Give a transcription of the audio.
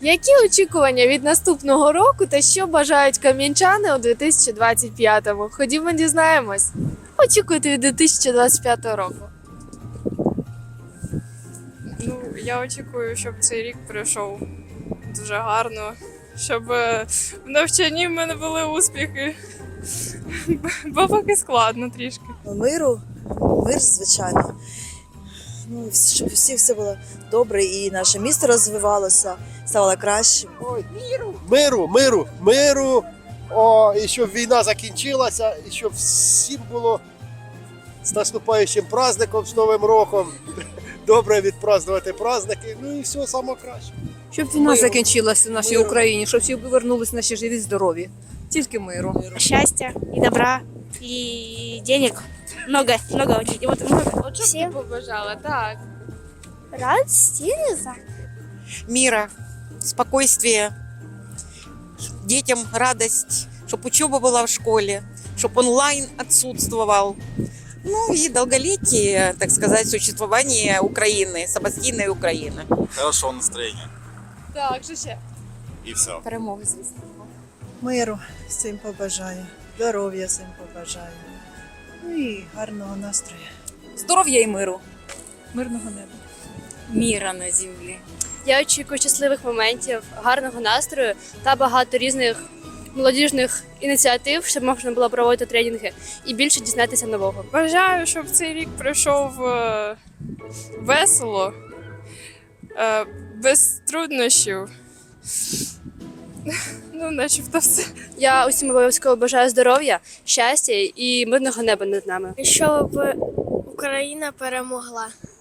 Які очікування від наступного року та що бажають кам'янчани у 2025-му? Ходімо дізнаємось. Очікуєте від 2025 року? Ну, я очікую, щоб цей рік пройшов дуже гарно, щоб е, в навчанні в мене були успіхи. Бо поки складно трішки. Миру, мир, звичайно. Ну, і щоб всіх все було добре і наше місто розвивалося, ставало кращим. Ой, миру, миру, миру. О, і щоб війна закінчилася, і щоб всім було з наступаючим праздником, з Новим роком. Добре відпразднувати праздники. Ну і все саме краще. Щоб війна Миру. закінчилася в нашій Миру. Україні, щоб всі повернулись наші живі, здорові. Тільки миру. счастья и добра и денег. Много, много. И вот много. От що б ти побажала? Так. Радости, не знаю. мира, спокойствия, детям радость, чтобы учеба была в школе, чтобы онлайн отсутствовал. Ну и долголетие, так сказать, существование Украины, самостийной Украины. Хорошего настроения. Так, що ще? И все. Перемоги, звісно. Миру всім побажаю, здоров'я всім побажаю. Ну і гарного настрою. Здоров'я і миру. Мирного неба. міра на землі. Я очікую щасливих моментів, гарного настрою та багато різних молодіжних ініціатив, щоб можна було проводити тренінги і більше дізнатися нового. Бажаю, щоб цей рік пройшов е, весело, е, без труднощів. Ну, начебто все. Я усім обов'язково бажаю здоров'я, щастя і мирного неба над нами. Щоб Україна перемогла.